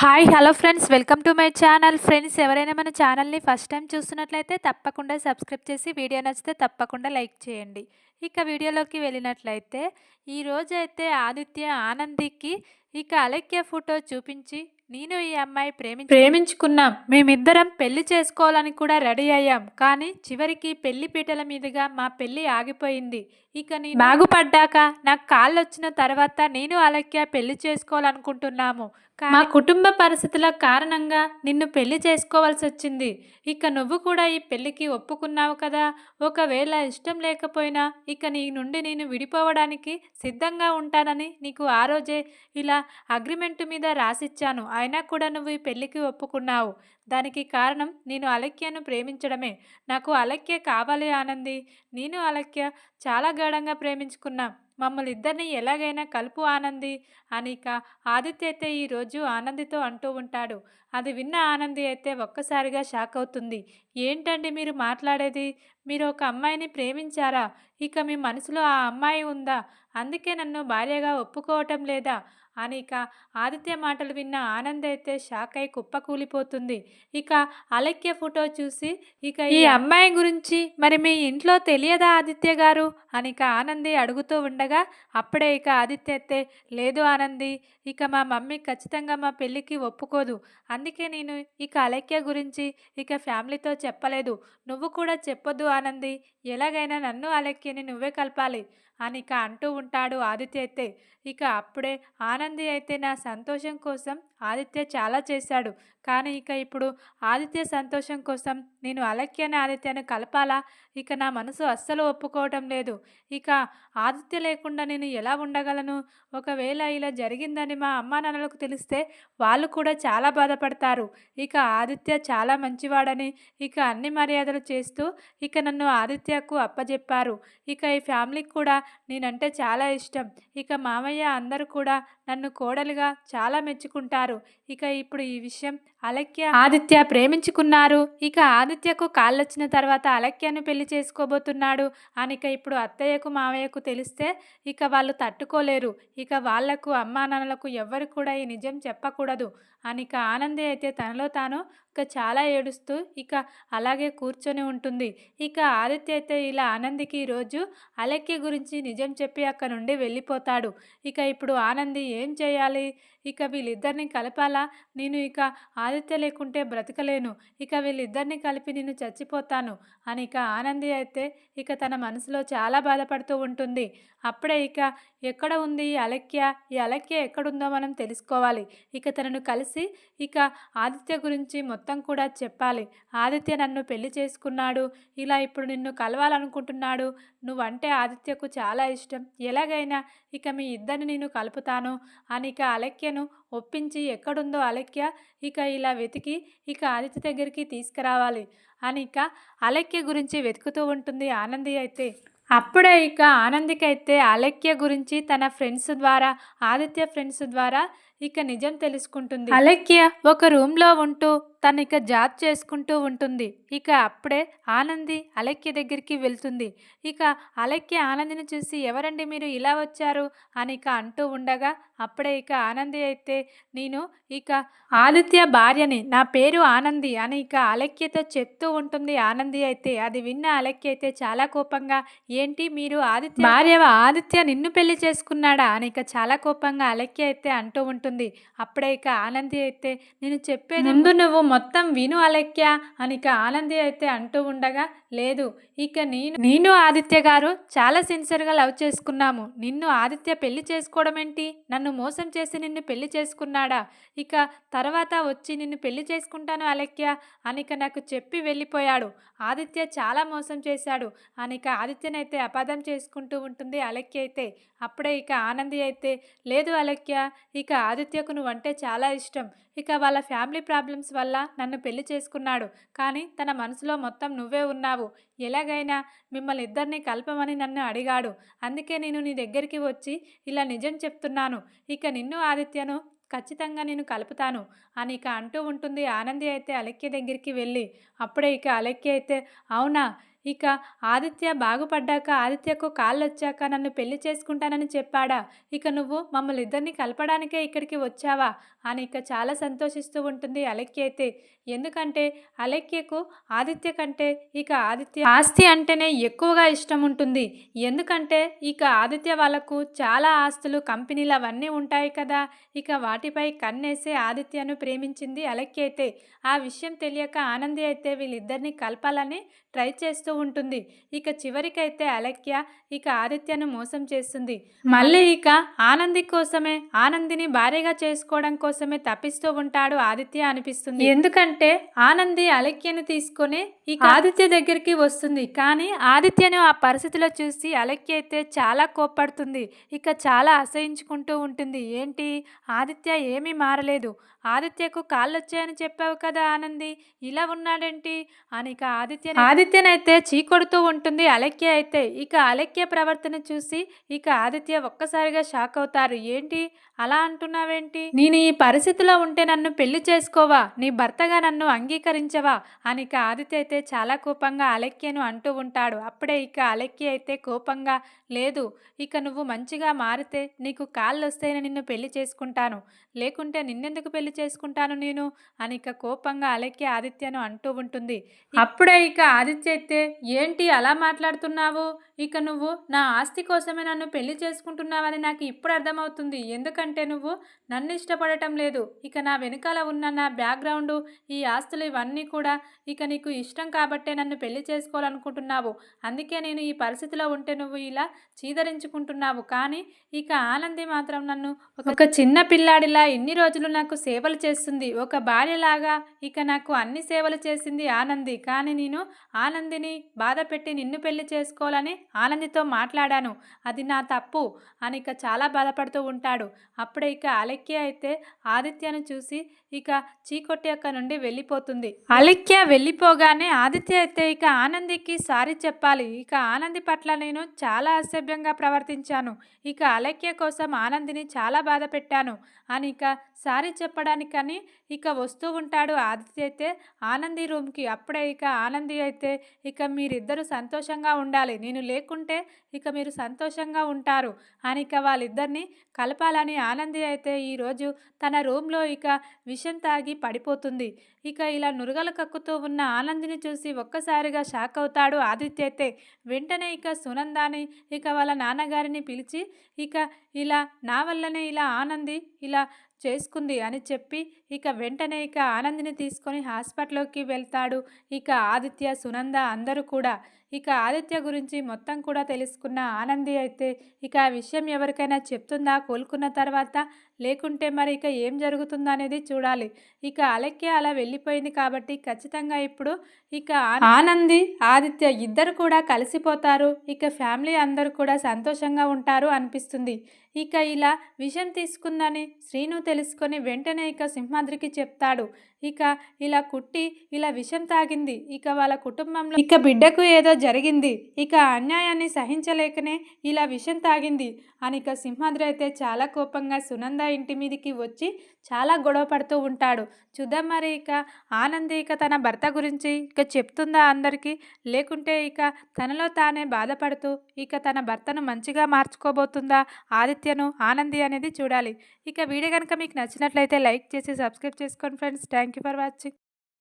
Hi hello friends welcome to my channel friends ఎవరైనా మన ఛానల్ని ఫస్ట్ టైం చూస్తున్నట్లయితే తప్పకుండా సబ్స్క్రైబ్ చేసి వీడియో నచ్చితే తప్పకుండా లైక్ చేయండి. ఇక వీడియోలోకి వెళ్ళినట్లయితే ఈరోజు అయితే ఆదిత్య ఆనందికి ఇక అలక్య ఫోటో చూపించి నేను ఈ అమ్మాయి ప్రేమించి ప్రేమించుకున్నాం. మేమిద్దరం పెళ్ళి చేసుకోవాలని కూడా రెడీ అయ్యాం. కానీ చివరికి పెళ్ళి పీటల మీదుగా మా పెళ్ళి ఆగిపోయింది. ఇక నేను బాగుపడ్డాక నాకు కాళ్ళు వచ్చిన తర్వాత నేను అలక్య పెళ్ళి చేసుకోవాలనుకుంటున్నాము. మా కుటుంబ పరిస్థితుల కారణంగా నిన్ను పెళ్ళి చేసుకోవాల్సి వచ్చింది. ఇక నువ్వు కూడా ఈ పెళ్ళికి ఒప్పుకున్నావు కదా. ఒకవేళ ఇష్టం లేకపోయినా ఇక నీ నుండి నేను విడిపోవడానికి సిద్ధంగా ఉంటానని నీకు ఆ రోజే ఇలా అగ్రిమెంట్ మీద రాసిచ్చాను. అయినా కూడా నువ్వు ఈ పెళ్ళికి ఒప్పుకున్నావు. దానికి కారణం నేను అలక్యను ప్రేమించడమే. నాకు అలక్య కావాలి ఆనంది. నేను అలక్య చాలా గాఢంగా ప్రేమించుకున్నాం. మమ్మల్ని ఇద్దరిని ఎలాగైనా కలుపు ఆనంది అనిక ఆదిత్య అయితే ఈరోజు ఆనందితో అంటూ ఉంటాడు. అది విన్న ఆనంది అయితే ఒక్కసారిగా షాక్ అవుతుంది. ఏంటండి మీరు మాట్లాడేది? మీరు ఒక అమ్మాయిని ప్రేమించారా? ఇక మీ మనసులో ఆ అమ్మాయి ఉందా? అందుకే నన్ను భార్యగా ఒప్పుకోవటం లేదా? అనిక ఆదిత్య మాటలు విన్న ఆనంద్ అయితే షాక్ అయి కుప్పకూలిపోతుంది. ఇక అలక్య ఫోటో చూసి ఇక ఈ అమ్మాయి గురించి మరి మీ ఇంట్లో తెలియదా ఆదిత్య గారు? అనిక ఆనంది అడుగుతూ ఉండగా అప్పుడే ఇక ఆదిత్య అయితే లేదు ఆనంది ఇక మా మమ్మీ ఖచ్చితంగా మా పెళ్ళికి ఒప్పుకోదు. అందుకే నేను ఇక అలక్య గురించి ఇక ఫ్యామిలీతో చెప్పలేదు. నువ్వు కూడా చెప్పొద్దు ఆనంది ఎలాగైనా నన్ను అలక్యని నువ్వే కలపాలి అని ఇక అంటూ ఉంటాడు ఆదిత్య అయితే. ఇక అప్పుడే ఆనంది అయితే నా సంతోషం కోసం ఆదిత్య చాలా చేశాడు. కానీ ఇక ఇప్పుడు ఆదిత్య సంతోషం కోసం నేను అలక్యని ఆదిత్యను కలపాలా? ఇక నా మనసు అస్సలు ఒప్పుకోవటం లేదు. ఇక ఆదిత్య లేకుండా నేను ఎలా ఉండగలను? ఒకవేళ ఇలా జరిగిందని మా అమ్మా నాన్నలకు తెలిస్తే వాళ్ళు కూడా చాలా బాధపడతారు. ఇక ఆదిత్య చాలా మంచివాడని ఇక అన్ని మర్యాదలు చేస్తూ ఇక నన్ను ఆదిత్యకు అప్పజెప్పారు. ఇక ఈ ఫ్యామిలీకి కూడా నేనంటే చాలా ఇష్టం. ఇక మామయ్య అందరూ కూడా నన్ను కోడలుగా చాలా మెచ్చుకుంటారు. ఇక ఇప్పుడు ఈ విషయం అలక్య. ఆదిత్య ప్రేమించుకున్నారు. ఇక ఆదిత్యకు కాళ్ళొచ్చిన తర్వాత అలక్యను పెళ్ళి చేసుకోబోతున్నాడు. అనిక ఇప్పుడు అత్తయ్యకు మావయ్యకు తెలిస్తే ఇక వాళ్ళు తట్టుకోలేరు. ఇక వాళ్ళకు అమ్మా నాన్నలకు ఎవ్వరు కూడా ఈ నిజం చెప్పకూడదు. అనిక ఆనందే అయితే తనలో తాను ఇక చాలా ఏడుస్తూ ఇక అలాగే కూర్చొని ఉంటుంది. ఇక ఆదిత్య అయితే ఇలా ఆనందికి ఈరోజు అలక్య గురించి నిజం చెప్పి అక్కడ నుండి వెళ్ళిపోతాడు. ఇక ఇప్పుడు ఆనంది ఏం చేయాలి? ఇక వీళ్ళిద్దరిని కలపాలా? నేను ఇక ఆదిత్య లేకుంటే బ్రతకలేను. ఇక వీళ్ళిద్దరిని కలిపి నేను చచ్చిపోతాను అని ఇక ఆనంది అయితే ఇక తన మనసులో చాలా బాధపడుతూ ఉంటుంది. అప్పుడే ఇక ఎక్కడ ఉంది ఈ అలక్య? ఈ అలక్య ఎక్కడుందో మనం తెలుసుకోవాలి. ఇక తనను కలిసి ఇక ఆదిత్య గురించి మొత్తం మొత్తం కూడా చెప్పాలి. ఆదిత్య నన్ను పెళ్ళి చేసుకున్నాడు. ఇలా ఇప్పుడు నిన్ను కలవాలనుకుంటున్నాడు. నువ్వంటే ఆదిత్యకు చాలా ఇష్టం. ఎలాగైనా ఇక మీ ఇద్దరిని నేను కలుపుతాను అని ఇక అలక్యను ఒప్పించి ఎక్కడుందో అలక్య ఇక ఇలా వెతికి ఇక ఆదిత్య దగ్గరికి తీసుకురావాలి అని ఇక అలక్య గురించి వెతుకుతూ ఉంటుంది ఆనంది అయితే. అప్పుడే ఇక ఆనందికైతే అలక్య గురించి తన ఫ్రెండ్స్ ద్వారా ఆదిత్య ఫ్రెండ్స్ ద్వారా ఇక నిజం తెలుసుకుంటుంది. అలక్య ఒక రూమ్లో ఉంటూ తను ఇక జాబ్ చేసుకుంటూ ఉంటుంది. ఇక అప్పుడే ఆనంది అలక్య దగ్గరికి వెళ్తుంది. ఇక అలక్య ఆనందిని చూసి ఎవరండి మీరు? ఇలా వచ్చారు? అని ఇక అంటూ ఉండగా అప్పుడే ఇక ఆనంది అయితే నేను ఇక ఆదిత్య భార్యని నా పేరు ఆనంది అని ఇక అలక్యతో చెప్తూ ఉంటుంది. ఆనంది అయితే అది విన్న అలక్య అయితే చాలా కోపంగా ఏంటి మీరు ఆదిత్య భార్య ఆదిత్య నిన్ను పెళ్ళి చేసుకున్నాడా? అని ఇక చాలా కోపంగా అలక్య అయితే అంటూ ఉంటుంది అప్పుడే ఇక ఆనంది అయితే నేను చెప్పేది ముందు నువ్వు మొత్తం విను అలక్య అని ఇక ఆనంది అయితే అంటూ ఉండగా లేదు ఇక నేను నేను ఆదిత్య గారు చాలా సిన్సియర్గా లవ్ చేసుకున్నాము. నిన్ను ఆదిత్య పెళ్ళి చేసుకోవడం ఏంటి? నన్ను మోసం చేసి నిన్ను పెళ్ళి చేసుకున్నాడా? ఇక తర్వాత వచ్చి నిన్ను పెళ్ళి చేసుకుంటాను అలక్య అనిక నాకు చెప్పి వెళ్ళిపోయాడు. ఆదిత్య చాలా మోసం చేశాడు అనిక ఆదిత్యనైతే అపార్థం చేసుకుంటూ ఉంటుంది అలక్య అయితే. అప్పుడే ఇక ఆనంది అయితే లేదు అలక్య ఇక ఆదిత్యకు నువ్వంటే చాలా ఇష్టం. ఇక వాళ్ళ ఫ్యామిలీ ప్రాబ్లమ్స్ వల్ల నన్ను పెళ్ళి చేసుకున్నాడు. కానీ తన మనసులో మొత్తం నువ్వే ఉన్నావు. ఎలాగైనా మిమ్మల్ని ఇద్దరిని కలపమని నన్ను అడిగాడు. అందుకే నేను నీ దగ్గరికి వచ్చి ఇలా నిజం చెప్తున్నాను. ఇక నిన్ను ఆదిత్యను ఖచ్చితంగా నేను కలుపుతాను అని ఇక అంటూ ఉంటుంది. ఆనంది అయితే అలక్య దగ్గరికి వెళ్ళి అప్పుడే ఇక అలక్య అయితే అవునా? ఇక ఆదిత్య బాగుపడ్డాక ఆదిత్యకు కాళ్ళు వచ్చాక నన్ను పెళ్ళి చేసుకుంటానని చెప్పాడా? ఇక నువ్వు మమ్మల్ని ఇద్దరిని కలపడానికే ఇక్కడికి వచ్చావా? అని ఇక చాలా సంతోషిస్తూ ఉంటుంది అలెక్కి అయితే ఎందుకంటే అలెక్యకు ఆదిత్య కంటే ఇక ఆదిత్య ఆస్తి అంటేనే ఎక్కువగా ఇష్టం ఉంటుంది. ఎందుకంటే ఇక ఆదిత్య వాళ్ళకు చాలా ఆస్తులు కంపెనీలు అవన్నీ ఉంటాయి కదా. ఇక వాటిపై కన్నేసే ఆదిత్యను ప్రేమించింది అలెక్కి అయితే ఆ విషయం తెలియక ఆనంది అయితే వీళ్ళిద్దరిని కలపాలని ట్రై చేస్తూ ఉంటుంది. ఇక చివరికైతే అలెక్య ఇక ఆదిత్యను మోసం చేస్తుంది. మళ్ళీ ఇక ఆనంది కోసమే ఆనందిని భార్యగా చేసుకోవడం కోసమే తప్పిస్తూ ఉంటాడు ఆదిత్య అనిపిస్తుంది. ఎందుకంటే ఆనంది అలెక్యను తీసుకొని ఇక ఆదిత్య దగ్గరికి వస్తుంది. కానీ ఆదిత్యను ఆ పరిస్థితిలో చూసి అలెక్య అయితే చాలా కోప్పడుతుంది. ఇక చాలా అసహించుకుంటూ ఉంటుంది. ఏంటి? ఆదిత్య ఏమీ మారలేదు. ఆదిత్యకు కాళ్ళు వచ్చాయని చెప్పావు కదా ఆనంది. ఇలా ఉన్నాడేంటి? అని ఇక ఆదిత్య ఆదిత్యనైతే చీకొడుతూ ఉంటుంది. అలక్య అయితే ఇక అలక్య ప్రవర్తన చూసి ఇక ఆదిత్య ఒక్కసారిగా షాక్ అవుతారు. ఏంటి? అలా అంటున్నావేంటి? నేను ఈ పరిస్థితిలో ఉంటే నన్ను పెళ్ళి చేసుకోవా? నీ భర్తగా నన్ను అంగీకరించవా? అని ఇక ఆదిత్య అయితే చాలా కోపంగా అలక్యను అంటూ ఉంటాడు. అప్పుడే ఇక అలక్య అయితే కోపంగా లేదు ఇక నువ్వు మంచిగా మారితే నీకు కాళ్ళు వస్తేనే నిన్ను పెళ్ళి చేసుకుంటాను. లేకుంటే నిన్నెందుకు పెళ్ళి చేసుకుంటాను నేను? అని ఇక కోపంగా అలక్య ఆదిత్యను అంటూ ఉంటుంది. అప్పుడే ఇక ఆదిత్య అయితే ఏంటి అలా మాట్లాడుతున్నావు? ఇక నువ్వు నా ఆస్తి కోసమే నన్ను పెళ్ళి చేసుకుంటున్నావని నాకు ఇప్పుడు అర్థమవుతుంది. ఎందుకంటే నువ్వు నన్ను ఇష్టపడటం లేదు. ఇక నా వెనకాల ఉన్న నా బ్యాక్గ్రౌండ్ ఈ ఆస్తులు ఇవన్నీ కూడా ఇక నీకు ఇష్టం కాబట్టే నన్ను పెళ్ళి చేసుకోవాలనుకుంటున్నావు. అందుకే నేను ఈ పరిస్థితిలో ఉంటే నువ్వు ఇలా చీదరించుకుంటున్నావు. కానీ ఇక ఆనంది మాత్రం నన్ను ఒక చిన్న పిల్లాడిలా ఇన్ని రోజులు నాకు సేవలు చేస్తుంది. ఒక భార్యలాగా ఇక నాకు అన్ని సేవలు చేసింది ఆనంది. కానీ నేను ఆనందిని బాధ పెట్టి నిన్ను పెళ్ళి చేసుకోవాలని ఆనందితో మాట్లాడాను. అది నా తప్పు అని ఇక చాలా బాధపడుతూ ఉంటాడు. అప్పుడే ఇక అలెక్య అయితే ఆదిత్యను చూసి ఇక చీకొట్టి అక్క నుండి వెళ్ళిపోతుంది. అలెక్య వెళ్ళిపోగానే ఆదిత్య అయితే ఇక ఆనందికి సారీ చెప్పాలి. ఇక ఆనంది పట్ల నేను చాలా అసభ్యంగా ప్రవర్తించాను. ఇక అలెక్య కోసం ఆనందిని చాలా బాధ పెట్టాను అని ఇక సారీ చెప్పడానికని ఇక వస్తూ ఉంటాడు ఆదిత్య అయితే ఆనంది రూమ్కి. అప్పుడే ఇక ఆనంది అయితే ఇక మీరిద్దరూ సంతోషంగా ఉండాలి. నేను లేకుంటే ఇక మీరు సంతోషంగా ఉంటారు. అని ఇక వాళ్ళిద్దరిని కలపాలని ఆనంది అయితే ఈరోజు తన రూమ్లో ఇక విషం తాగి పడిపోతుంది. ఇక ఇలా నురగలు కక్కుతూ ఉన్న ఆనందిని చూసి ఒక్కసారిగా షాక్ అవుతాడు ఆదిత్య అయితే. వెంటనే ఇక సునందాని ఇక వాళ్ళ నాన్నగారిని పిలిచి ఇక ఇలా నా వల్లనే ఇలా ఆనంది ఇలా చేసుకుంది అని చెప్పి ఇక వెంటనే ఇక ఆనందిని తీసుకొని హాస్పిటల్లోకి వెళ్తాడు. ఇక ఆదిత్య సునంద అందరూ కూడా. ఇక ఆదిత్య గురించి మొత్తం కూడా తెలుసుకున్న ఆనంది అయితే ఇక ఆ విషయం ఎవరికైనా చెప్తుందా కోలుకున్న తర్వాత? లేకుంటే మరి ఇక ఏం జరుగుతుందా అనేది చూడాలి. ఇక అలెక్కే అలా వెళ్ళిపోయింది కాబట్టి ఖచ్చితంగా ఇప్పుడు ఇక ఆనంది ఆదిత్య ఇద్దరు కూడా కలిసిపోతారు. ఇక ఫ్యామిలీ అందరూ కూడా సంతోషంగా ఉంటారు అనిపిస్తుంది. ఇక ఇలా విషయం తీసుకుందని శ్రీను తెలుసుకొని వెంటనే ఇక సింహాద్రికి చెప్తాడు. ఇక ఇలా కుట్టి ఇలా విషం తాగింది. ఇక వాళ్ళ కుటుంబంలో ఇక బిడ్డకు ఏదో జరిగింది. ఇక అన్యాయాన్ని సహించలేకనే ఇలా విషం తాగింది అని ఇక సింహాద్రి అయితే చాలా కోపంగా సునంద ఇంటి మీదకి వచ్చి చాలా గొడవ పడుతూ ఉంటాడు. చూద్దాం మరి ఇక. ఆనంది ఇక తన భర్త గురించి ఇక చెప్తుందా అందరికీ? లేకుంటే ఇక తనలో తానే బాధపడుతూ ఇక తన భర్తను మంచిగా మార్చుకోబోతుందా ఆదిత్యను ఆనంది అనేది చూడాలి. ఇక వీడియో కనుక మీకు నచ్చినట్లయితే లైక్ చేసి సబ్స్క్రైబ్ చేసుకోండి friends. Thank you for watching.